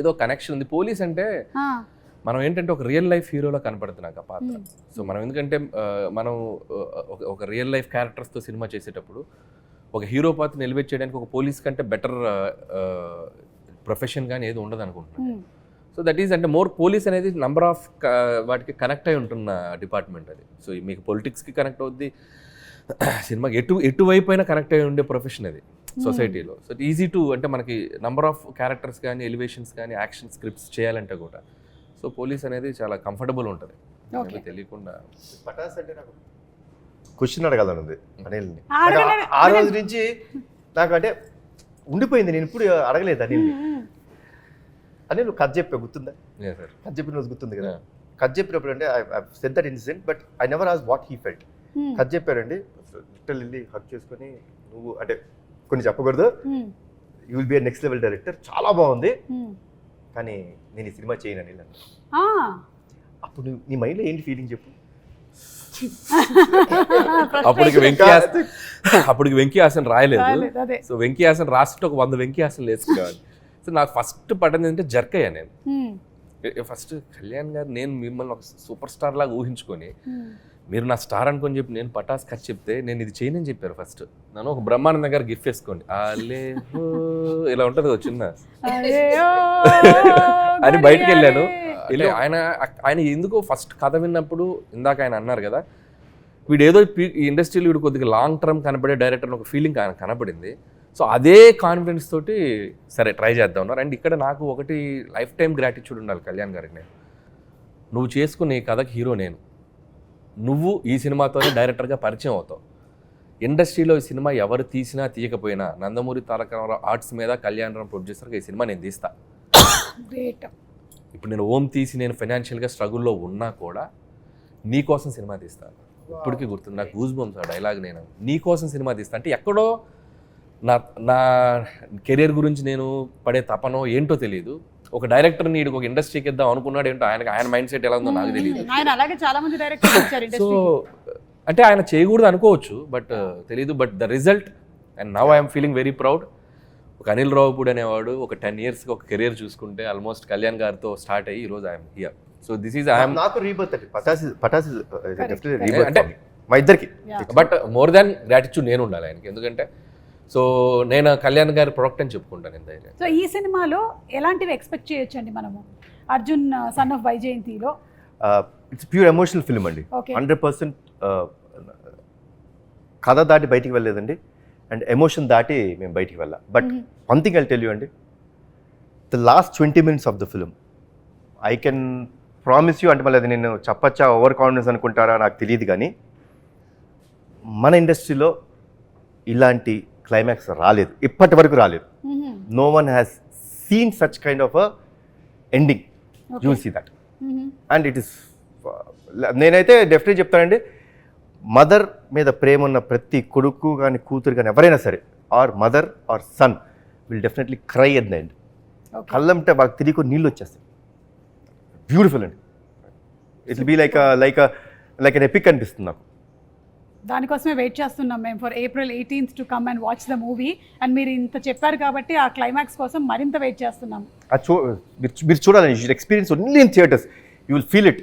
ఏదో కనెక్షన్ ఉంది. పోలీస్ అంటే మనం ఏంటంటే ఒక రియల్ లైఫ్ హీరోలో కనపడుతున్నాక పాత్ర. సో మనం ఎందుకంటే మనం ఒక రియల్ లైఫ్ క్యారెక్టర్స్తో సినిమా చేసేటప్పుడు ఒక హీరో పాత్ర నిలబెట్ చేయడానికి ఒక పోలీస్ కంటే బెటర్ ప్రొఫెషన్ కానీ ఏది ఉండదు అనుకుంటున్నాను సో దట్ ఈస్ అంటే మోర్ పోలీస్ అనేది నంబర్ ఆఫ్ వాటికి కనెక్ట్ అయి ఉంటున్న డిపార్ట్మెంట్ అది. సో మీకు పొలిటిక్స్కి కనెక్ట్ అవుద్ది సినిమాకి ఎటు ఎటువైపు అయినా కనెక్ట్ అయి ఉండే ప్రొఫెషన్ అది. సొసైటీలో. సో ఈజీ టు అంటే మనకి నంబర్ ఆఫ్ క్యారెక్టర్స్ కానీ ఎలివేషన్స్ కానీ యాక్షన్ స్క్రిప్ట్స్ చేయాలంటే కూడా సో పోలీస్ అనేది చాలా కంఫర్టబుల్ ఉంటుంది. తెలియకుండా. పటాస్ అంటే నాకు క్వశ్చన్ అడగాలని ఉంది అనిల్ని. ఆ, రోజు నుంచి నాకు అంటే ఉండిపోయింది నేను ఇప్పుడు అడగలేదు అనిల్ని. ఉమ్, ఉమ్, అని నువ్వు కథ చెప్పా గుర్తుందా? సార్ కథ చెప్పిన రోజు గుర్తుంది కదా. కథ చెప్పినప్పుడు అంటే I set that incident but I never as what he felt కథ చెప్పారండి లిటిల్ వెళ్ళి హక్ చేసుకొని నువ్వు అంటే కొన్ని చెప్పకూడదు. You will be next level director చాలా బాగుంది. కానీ నేను ఈ సినిమా చేయను. ఆ, అప్పుడు నీ మైండ్లో ఏంటి ఫీలింగ్ చెప్పు. అప్పటికి వెంకీ హాసన్ అప్పటికి వెంకీ హాసన్ రాయలేదు. సో వెంకీ హాసన్ రాస్తుంటే ఒక వంద వెంకీ హాసన్ సో నాకు ఫస్ట్ పడింది అంటే జర్క్ అయ్యా నేను ఫస్ట్ కళ్యాణ్ గారు నేను మిమ్మల్ని ఒక సూపర్ స్టార్ లాగా ఊహించుకొని. మీరు నా స్టార్ అనుకొని చెప్పి నేను పటాస్ ఖర్చు చెప్తే నేను ఇది చేయనని చెప్పారు ఫస్ట్. నన్ను ఒక బ్రహ్మానందం గారు గిఫ్ట్ వేసుకోండి. ఇలా ఉంటుంది చిన్న. అని బయటికి వెళ్ళాను. ఆయన ఆయన ఎందుకో ఫస్ట్ కథ విన్నప్పుడు ఇందాక ఆయన అన్నారు కదా వీడు ఏదో ఈ ఇండస్ట్రీలో వీడు కొద్దిగా లాంగ్ టర్మ్ కనపడే డైరెక్టర్ ఒక ఫీలింగ్ ఆయన కనపడింది. సో అదే కాన్ఫిడెన్స్ తోటి సరే ట్రై చేద్దాం ఉన్నారు అండ్ ఇక్కడ నాకు ఒకటి లైఫ్ టైం గ్రాటిట్యూడ్ ఉండాలి కళ్యాణ్ గారికి నేను. నువ్వు చేసుకునే ఈ కథకి హీరో నేను. నువ్వు ఈ సినిమాతోనే డైరెక్టర్గా పరిచయం అవుతావు. ఇండస్ట్రీలో ఈ సినిమా ఎవరు తీసినా తీయకపోయినా నందమూరి తారక రామారావు ఆర్ట్స్ మీద కళ్యాణ్ రామ్ ప్రొడ్యూసర్గా ఈ సినిమా నేను తీస్తా. Great. ఇప్పుడు నేను ఓం తీసి నేను ఫైనాన్షియల్గా స్ట్రగుల్లో ఉన్నా కూడా నీ కోసం సినిమా తీస్తాను ఇప్పటికీ గుర్తుంది. నాకు గూజ్ బంప్స్ ఆ డైలాగ్ నేను. నీ కోసం సినిమా తీస్తా. అంటే ఎక్కడో నా నా కెరీర్ గురించి నేను పడే తపనో ఏంటో తెలియదు ఒక డైరెక్టర్ నీడు ఒక ఇండస్ట్రీకి ఇద్దాం అనుకున్నాడు ఏంటో ఆయన ఆయన మైండ్ సెట్ ఎలా ఉందో నాకు తెలియదు ఆయన అలాగే చాలా మంది డైరెక్టర్స్ వచ్చారు సో అంటే ఆయన చేయకూడదు అనుకోవచ్చు బట్ తెలియదు but the result and now I'm feeling very proud ఒక అనిల్ రావుపూడి అనేవాడు ఒక టెన్ ఇయర్స్కి ఒక కెరీర్ చూసుకుంటే ఆల్మోస్ట్ కళ్యాణ్ గారితో స్టార్ట్ అయ్యి ఈరోజు I'm here so this is I'm నాకు రీబర్త్ అండి పటాస్ పటాస్ డెఫినెట్లీ అంటే- మా ఇద్దరికి. బట్ మోర్ దాన్ గ్రాటిట్యూడ్ నేను ఉండాలి ఆయనకి. ఎందుకంటే సో నేను కళ్యాణ్ గారి ప్రొడక్ట్ అని చెప్పుకుంటాను నేను ధైర్యం సో ఈ సినిమాలో ఎలాంటివి ఎక్స్పెక్ట్ చేయొచ్చండి మనము? అర్జున్ సన్ ఆఫ్ వైజయంతిలో? ఇట్స్ ప్యూర్ ఎమోషనల్ ఫిల్మ్ అండి. ఓకే. హండ్రెడ్ పర్సెంట్ కథ దాటి బయటికి వెళ్ళలేదండి. అండ్ ఎమోషన్ దాటి మేము బయటికి వెళ్ళాం. But. One thing I tell you అండి the last twenty minutes of the film I can promise you అంటే మళ్ళీ అది నేను చెప్పచ్చా ఓవర్ కాన్ఫిడెన్స్ అనుకుంటారా నాకు తెలియదు కానీ మన ఇండస్ట్రీలో ఇలాంటి క్లైమాక్స్ రాలేదు. ఇప్పటి వరకు రాలేదు. No one has seen such kind of a ending you see that and it is నేనైతే డెఫినెట్ చెప్తానండి మదర్ మీద ప్రేమ ఉన్న ప్రతి కొడుకు కానీ కూతురు కానీ ఎవరైనా సరే or mother or son will definitely cry at the end కళ్ళంటే వాళ్ళకి తిరిగి నీళ్ళు వచ్చేస్తాయి. బ్యూటిఫుల్ అండి. It be like like like an epic అనిపిస్తుంది నాకు. దానికోసమే వెయిట్ చేస్తున్నాం మేము for April eighteenth to come and watch the movie and మీరు ఇంత చెప్పారు కాబట్టి ఆ క్లైమాక్స్ కోసం మరింత వెయిట్ చేస్తున్నాం. మీరు మీరు experience only in theatres you will feel it